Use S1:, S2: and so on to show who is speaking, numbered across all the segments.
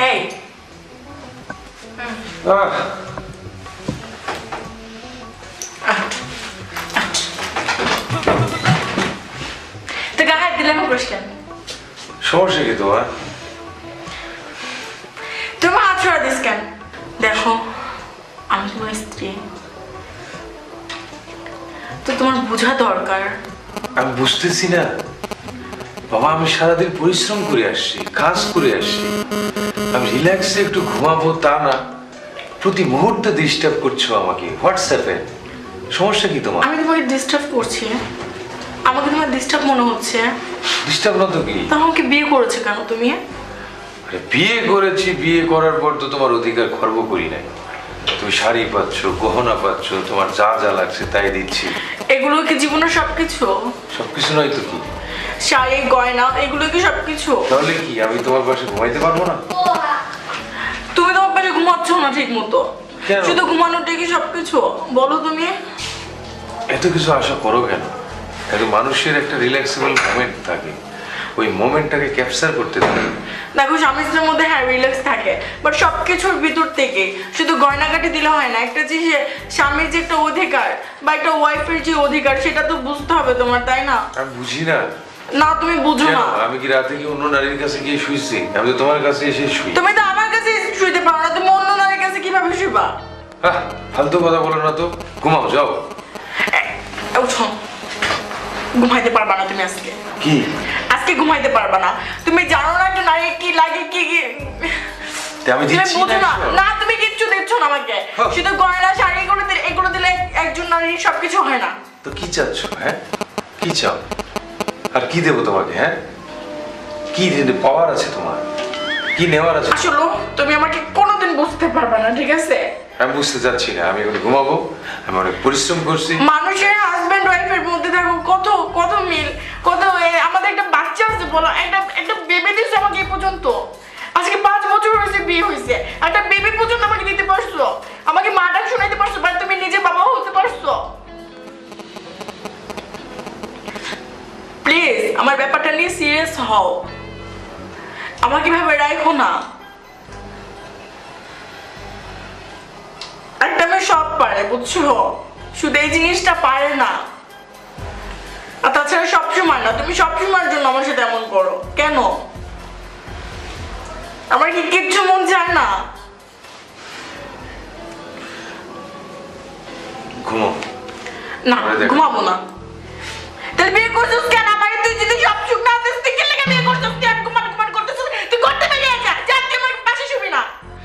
S1: Hey,
S2: আহ,
S1: তুই গায়ে হাত দিলে আমার করিস কেন
S2: সমস্যা কি তোমার?
S1: তুই হাত ছড়া দিস কেন? দেখো আমি তোমার স্ত্রী। তো তোমার বোঝা দরকার।
S2: আমি বুঝতেছি না। বাবা আমি সারাদিন পরিশ্রম করে আসছি কাজ করে আসছি। আমি রিল্যাক্সে একটু ঘুমাবো তা না। প্রতি মুহূর্তে ডিস্টার্ব করছ আমাকে। হোয়াটসঅ্যাপে সমস্যা কি তোমার?
S1: আমি তোমাকে ডিস্টার্ব করছি। আমাকে তোমার ডিস্টার্ব মনে হচ্ছে।
S2: ডিস্টার্ব না তো কি?
S1: তাহলে আমাকে বিয়ে করেছে কেন তুমি?
S2: আরে বিয়ে করেছি বিয়ে করার পর তো তোমার অধিকার খর্ব করি নাই। তুমি শাড়ি পাচ্ছ গহনা পাচ্ছ তোমার যা যা লাগছে তাই দিচ্ছি।
S1: এগুলো কি জীবনের সবকিছু?
S2: সবকিছু নয় তো কি?
S1: শাড়ি গয়না এগুলো কি সবকিছু?
S2: তাহলে কি আমি তোমার পাশে ঘুমাইতে পারব না?
S1: তুমি তোমার পাশে ঘুমাচ্ছ না ঠিক মতো শুধু ঘুমানোটা কি সবকিছু? বলো তুমি।
S2: এত কিছু আশা করো কেন? এত মানুষের একটা রিল্যাক্সেবল মোমেন্ট থাকে। ওই মোমেন্টটাকে ক্যাপচার করতে থাকে
S1: দেখো স্বামী স্ত্রীর মধ্যে হ্যাঁ রিল্যাক্স থাকে। বাট সবকিছুর ভিতর থেকে শুধু গয়নাকাটি দিলে হয় না একটা যে স্বামীর যে একটা অধিকার বা একটা ওয়াইফের যে অধিকার সেটা তো বুঝতে হবে তোমার তাই না?
S2: আমি বুঝি না।
S1: না তুমি বুঝো না।
S2: আমি কি রাতে কি অন্য নারীর কাছে গিয়ে শুইছি? আমি তো তোমার কাছে এসে শুই।
S1: তুমি তো আমার কাছে শুইতে পারো না তুমি অন্য নারীর কাছে কীভাবে শুইবা?
S2: ফালতু কথা বলো না তো। ঘুমাও যাও।
S1: উঠো। ঘুমাইতে পারবা না তুমি আজকে।
S2: কি?
S1: আজকে ঘুমাইতে পারবা না। তুমি জানো না একটা নারী কি লাগে কি কি?
S2: আমি
S1: তুমি
S2: দিচ্ছি
S1: না
S2: না
S1: তুমি কিচ্ছু দিচ্ছ না আমাকে।
S2: হ্যাঁ।
S1: শুধু গয়না শাড়ি এগুলো দিলে এগুলো দিলে একজন নারীর সবকিছু হয় না।
S2: তো কি চাচ্ছ হ্যাঁ? কি চাও? আর কি দেবো তোমাকে হ্যাঁ? কি পাওয়ার আছে তোমার? কি নেওয়ার আছে?
S1: আসলে তুমি আমাকে কোনোদিন বুঝতে পারবে না ঠিক আছে?
S2: আমি বুঝতে চাচ্ছি না আমি এখন ঘুমাবো আমি অনেক পরিশ্রম করছি।
S1: মানুষের হাজবেন্ড ওয়াইফের মধ্যে দেখো কত কত মিল কত আমাদের একটা বাচ্চা আছে বলো একটা একটা বেবি দিচ্ছে আমাকে এ পর্যন্ত। আজকে পাঁচ বছর হয়েছে বিয়ে হয়েছে। একটা বেবি পর্যন্ত আমাকে দিতে পারছ। আমাকে মা ডাক শোনাইতে পারছ বাট তুমি নিজে বাবাও হতে পারছ। প্লিজ আমার ব্যাপারটা নিয়ে সিরিয়াস হও। আমাকে ভাবে রাখো না? একটা মেয়ে সব পারে বুঝছ? শুধু এই জিনিসটা পারে না। আর তাছাড়া সবসময় না তুমি সবসময়ের জন্য আমার সাথে এমন করো। কেন? আমার কি কিচ্ছু মন চায় না?
S2: ঘুমো।
S1: না ঘুমাবো না। তাহলে বিয়ে করছিস কেন? আমার তুই যদি সব সুখ না দিস তুই কেন বিয়ে করছিস? কেন ঘুমান ঘুমান করতেছিস? তুই করতে পারি একা। যা তুই আমার পাশে শুবি না।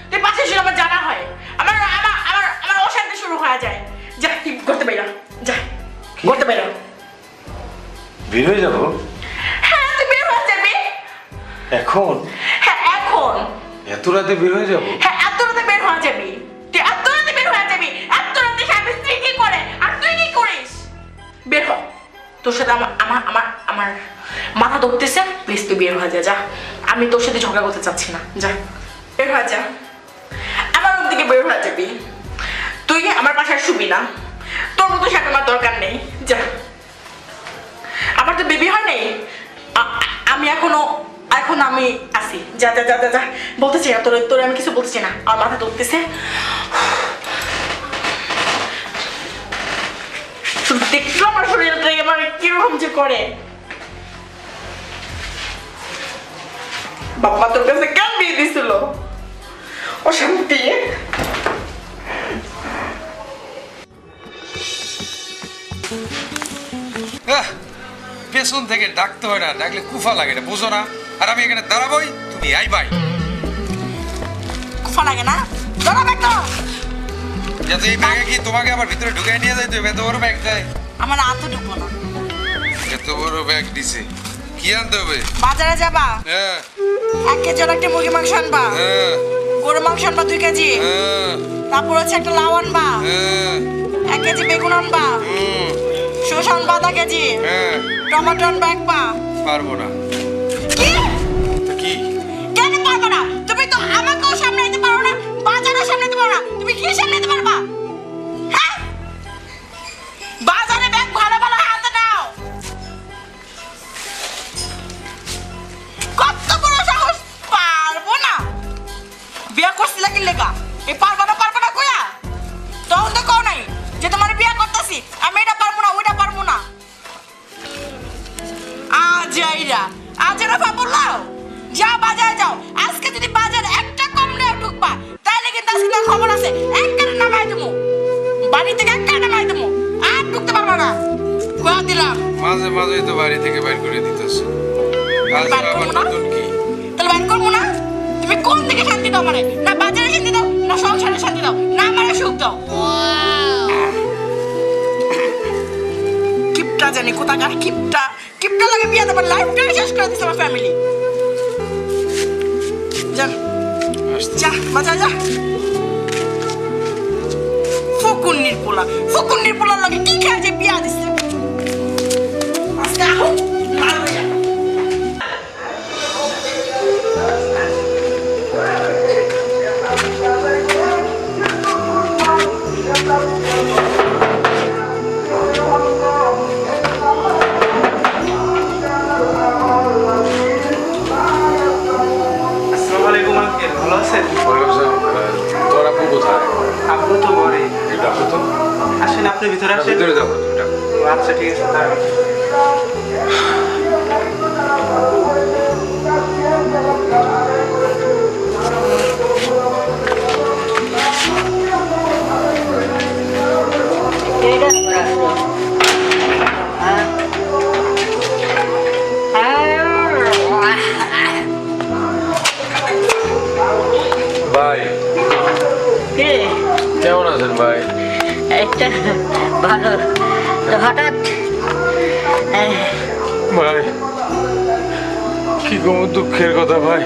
S1: তুই পাশে শুলে আমার জানা হয়। আমার আমার আমার আমার অশান্তি শুরু হয়ে যায়। যা তুই করতে পারি না। যা করতে পারি না।
S2: বের হয়ে যাব?
S1: হ্যাঁ তুই বের হয়ে যাবি।
S2: এখন?
S1: হ্যাঁ এখন।
S2: এত রাতে বের হয়ে যাব?
S1: হ্যাঁ এত রাতে বের হয়ে যাবি। তুই এত রাতে বের হয়ে যাবি। এত রাতে স্বামী স্ত্রী কি করে? আর তুই কি করিস? বের হ। তোর সাথে আমার আমার আমার আমার মাথা ধরতেছে প্লিজ তুই বের হয়ে যা যা। আমি তোর সাথে ঝগড়া করতে চাচ্ছি না, যা। বের হয়ে যা। আমার রুম থেকে বের হয়ে যাবি। তুই আমার বাসায় শুবি না। তোর মতো সাথে আমার দরকার নেই, যা। আমার তো বেবি হয় নাই। আমি এখনও এখন আমি আসি যা যা যা যা যা। বলতেছি না তোর তোর আমি কিছু বলতেছি না। আমার মাথা ধরতেছে। শুধু দেখল আমার আমার কীরকম যে করে? বাবা তোর কাছে কেন বিয়ে দিছিল? অশান্তি।
S3: পেছন থেকে ডাকতে হয় না ডাকলে কুফা লাগে না বুঝো না। আর আমি এখানে দাঁড়াবোই তুমি আই বাই
S1: কুফা লাগে না? দাঁড়াবে তো!
S3: যাতে এই ব্যাগে কি তোমাকে আবার ভিতরে ঢুকাই নিয়ে যাইতে হবে এত বড় ব্যাগ দেয়
S1: আমার হাতে ঢুকবো না।
S3: এত বড় ব্যাগ দিছে। কি আনতে হবে?
S1: বাজারে যাবা?
S3: হ্যাঁ।
S1: এক কেজি একটা মুরগি মাংস আনবা?
S3: হ্যাঁ।
S1: গরু মাংস আনবা দুই কেজি?
S3: হ্যাঁ।
S1: তারপর হচ্ছে একটা লাউ আনবা?
S3: হ্যাঁ।
S1: এক কেজি বেগুন আনবা?
S3: হুম,
S1: আনবা আধা কেজি?
S3: হ্যাঁ।
S1: টমেটো আনবা একবা
S3: পারব না।
S1: বেয়াইরা আজ এরা বাবু লাও যা বাজারে যাও। আজকে যদি বাজার একটা কম নেও ঢুকবা তাইলে কিন্তু আজকে খবর আছে একটারে নামাই দেবো বাড়ি থেকে একটারে নামাই দেবো আর ঢুকতে পারব না। খোয়া দিলাম।
S3: মাঝে মাঝে তো বাড়ি থেকে বের করে দিতেছে।
S1: তাহলে বের করব না? তুমি কোন দিকে শান্তি দাও মানে না বাজারে শান্তি দাও না সংসারে শান্তি দাও না আমার সুখ দাও। কিপটা জানি কোথাকার কিপটা। কিপটা লাগে বিয়ে দেবার লাইফটাই শেষ করে দিচ্ছে আমার ফ্যামিলি যা যা বাজা যা। ফকুন্নির পোলা ফকুন্নির পোলার লাগে কি খেয়ে বিয়া দিচ্ছে আজকে আহো।
S2: ভাই
S4: কি
S2: কম দুঃখের কথা ভাই?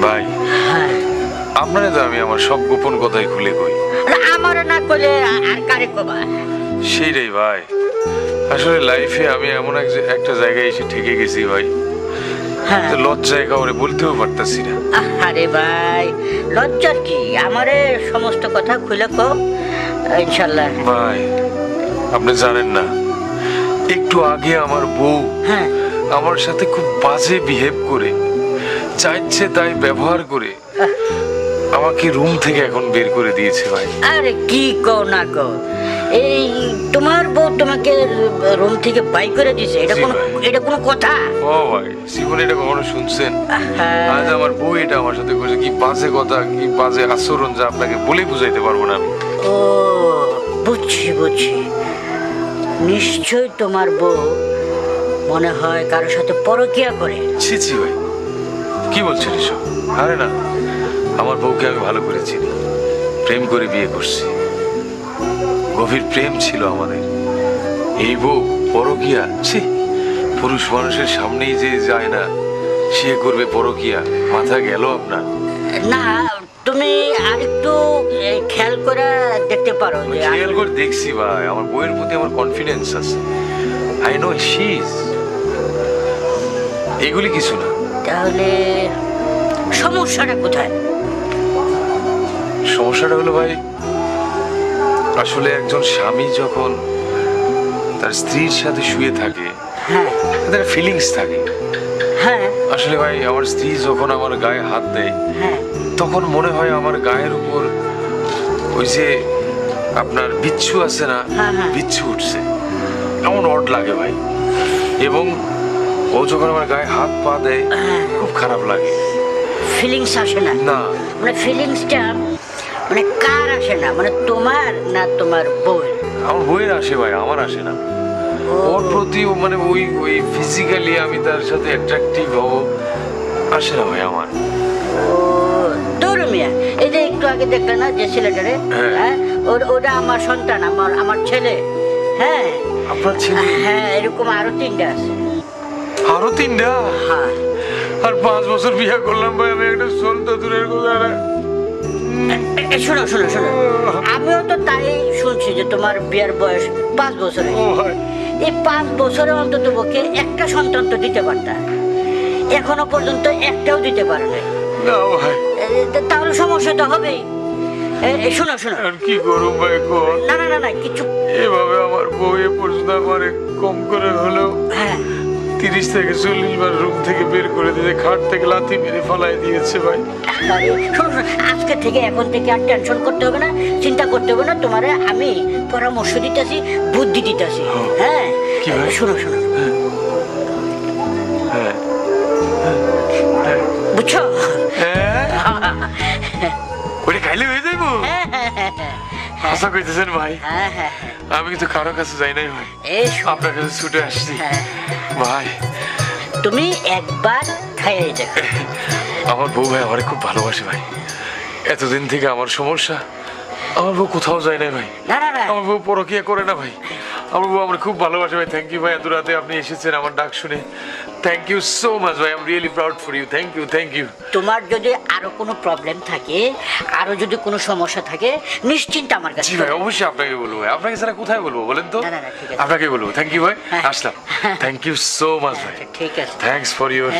S2: ভাই
S4: হ্যাঁ।
S2: আপনারে তো আমি আমার সব গোপন কথাই খুলে কই।
S4: আমারও না করলে আ- আর কারে কবা?
S2: সেইটাই ভাই। আসলে লাইফে আমি এমন এক একটা জায়গায় এসে ঠেকে গেছি ভাই।
S4: হ্যাঁ।
S2: লজ্জায় কাউরে বলতেও পারতাছি না।
S4: আরে ভাই লজ্জার কি? আমারে সমস্ত কথা খুলে কো ইনশাল্লাহ।
S2: ভাই আপনি জানেন না একটু আগে আমার বউ
S4: হ্যাঁ।
S2: আমার সাথে খুব বাজে বিহেভ করে চাইছে তাই ব্যবহার করে আমাকে রুম থেকে এখন বের করে দিয়েছে ভাই।
S4: আরে কি কো না কো এই তোমার বউ তোমাকে রুম থেকে বাই করে দিছে এটা কোনো এটা কোনো কথা?
S2: ও ভাই জীবনে এটা কখনো শুনছেন?
S4: হ্যাঁ।
S2: আজ আমার বউ এটা আমার সাথে করেছে কি বাজে কথা কি বাজে আচরণ যা আপনাকে বলে বুঝাইতে পারব না আমি।
S4: ও বুঝছি বুঝছি। নিশ্চয় তোমার বউ মনে হয় কারোর সাথে পরকিয়া করে।
S2: ছি ছি ভাই। কি বলছেন এসব? আরে না আমার বউকে আমি ভালো করে চিনি। প্রেম করে বিয়ে করছি। গভীর প্রেম ছিল আমাদের। এই বউ পরকিয়া ছি পুরুষ মানুষের সামনেই যে যায় না সে করবে পরকিয়া। মাথা গেল আপনার।
S4: না তুমি আরেকটু খেয়াল করে দেখতে পারো
S2: খেয়াল করে দেখছি ভাই আমার বইয়ের প্রতি আমার কনফিডেন্স আছে। আই নো শিজ এগুলি কিছু না।
S4: তাহলে সমস্যাটা কোথায়?
S2: সমস্যাটা হলো ভাই আসলে একজন স্বামী যখন তার স্ত্রীর সাথে শুয়ে থাকে
S4: হ্যাঁ।
S2: তার ফিলিংস থাকে।
S4: হ্যাঁ।
S2: আসলে ভাই আমার স্ত্রী যখন আমার গায়ে হাত দেয়
S4: হ্যাঁ।
S2: তখন মনে হয় আমার গায়ের উপর ওই যে আপনার বিচ্ছু আছে না
S4: হ্যাঁ, হ্যাঁ।
S2: বিচ্ছু উঠছে। এমন অড লাগে ভাই। এবং ও যখন আমার গায়ে হাত পা দেয়
S4: হ্যাঁ।
S2: খুব খারাপ লাগে।
S4: ফিলিংস আসে না?
S2: না।
S4: মানে ফিলিংসটা মানে কার আসে না? মানে তোমার না তোমার বউয়ের?
S2: আমার বইয়ের আসে ভাই আমার আসে না। ওর প্রতি মানে ওই ওই ফিজিক্যালি আমি তার সাথে অ্যাট্রাকটিভ হব আসে না ভাই আমার।
S4: দৌড় এই যে একটু আগে দেখলে না যে ছেলেটারে?
S2: হ্যাঁ।
S4: হ্যাঁ? ওটা আমার সন্তান আমার আমার ছেলে। হ্যাঁ?
S2: আপনার ছেলে?
S4: হ্যাঁ এরকম আরও তিনটা আছে।
S2: আরও তিনটা?
S4: হ্যাঁ।
S2: আর পাঁচ বছর বিয়ে করলাম ভাই আমি একটা সন্তা দূরের কথা না।
S4: শোনো শোনো শোনো। আমিও তো তাই শুনছি যে তোমার বিয়ের বয়স পাঁচ বছর। এই পাঁচ বছরে অন্তত পক্ষে একটা সন্তান তো দিতে পারতা এখনও পর্যন্ত একটাও দিতে পারে নাই।
S2: না ভাই।
S4: তাহলে সমস্যা তো হবেই শোনো শোনো।
S2: আর কি করুম ভাই কোন
S4: না না না না কিছু
S2: এভাবে আমার বউ এ পর্যন্ত আমারে কম করে হলেও
S4: হ্যাঁ।
S2: তিরিশ থেকে চল্লিশ বার রুম থেকে বের করে দিয়ে খাট থেকে লাথি মেরে ফালাই দিয়েছে ভাই।
S4: শোনো আজকে থেকে এখন থেকে আর টেনশন করতে হবে না চিন্তা করতে হবে না তোমারে আমি পরামর্শ দিতেছি বুদ্ধি দিতেছি। হ্যাঁ? শোনো শোনো।
S2: হ্যাঁ।
S4: বুঝছ?
S2: হাসা কইতেছেন ভাই?
S4: হ্যাঁ হ্যাঁ।
S2: আমি কিন্তু কারও কাছে যাই নাই ভাই। আপনার কাছে ছুটে আসছি।
S4: হ্যাঁ,
S2: ভাই।
S4: তুমি একবার খাইয়ে দেখো
S2: আমার বউ ভাই আমার খুব ভালোবাসে ভাই। এতদিন থেকে আমার সমস্যা। আমার বউ কোথাও যায় না ভাই আমার বউ পরকিয়া করে না ভাই। আমার বউ আমার খুব ভালোবাসে ভাই। থ্যাংক ইউ ভাই এত রাতে আপনি এসেছেন আমার ডাক শুনে। থ্যাংক ইউ সো মাচ ভাই I am really proud for you thank you thank you
S4: তোমার যদি আরও কোনো প্রবলেম থাকে আরও যদি কোনো সমস্যা থাকে নিশ্চিন্ত আমার কাছে
S2: জি ভাই অবশ্যই আপনাকে বলব ভাই। আপনাকে ছাড়া কোথায় বলব বলেন তো?
S4: না, না, না, ঠিক আছে।
S2: আপনাকে বলব। থ্যাংক ইউ ভাই।
S4: হ্যাঁ।
S2: আসলাম। থ্যাংক ইউ সো মাচ ভাই।
S4: আচ্ছা, ঠিক আছে।
S2: থ্যাংকস ফর ইউর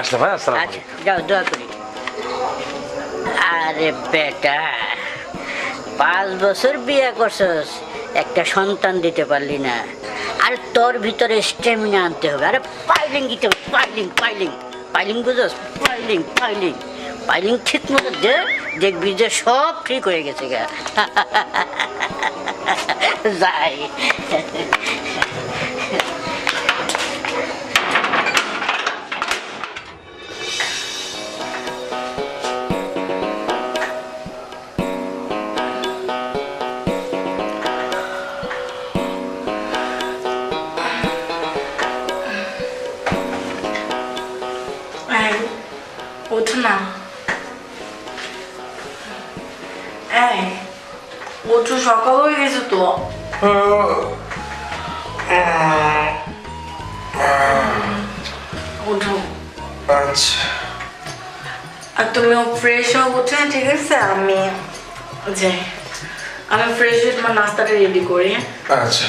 S2: আসলাম ভাই আসসালাম
S4: আচ্ছা যাও দোয়া করি। আরে বেটা পাঁচ বছর বিয়ে করছস একটা সন্তান দিতে পারলি না। আর তোর ভিতরে স্টেমিনা আনতে হবে। আরে পাইলিং দিতে হবে পাইলিং পাইলিং পাইলিং বুঝোস? পাইলিং পাইলিং পাইলিং ঠিক মতো দে, দেখবি যে সব ঠিক হয়ে গেছে গা। যাই।
S1: ওঠো না এই ওঠো সকাল হয়ে গেছে তো ওঠো
S2: আচ্ছা
S1: আর তুমিও ফ্রেশ হও উঠে ঠিক আছে আমি যাই আমি ফ্রেশ হয়ে তোমার নাস্তাটা রেডি করি
S2: আচ্ছা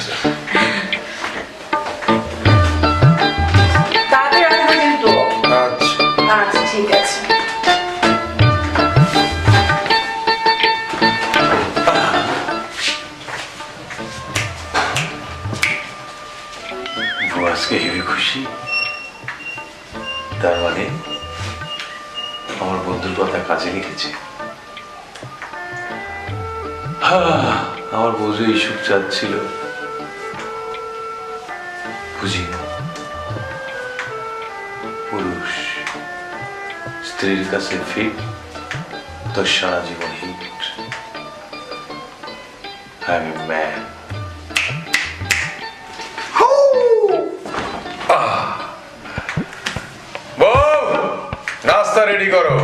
S2: বুঝি পুরুষ স্ত্রীর কাছে ফিট তো সারা জীবন হিট আমি ম্যান বউ নাস্তা রেডি করো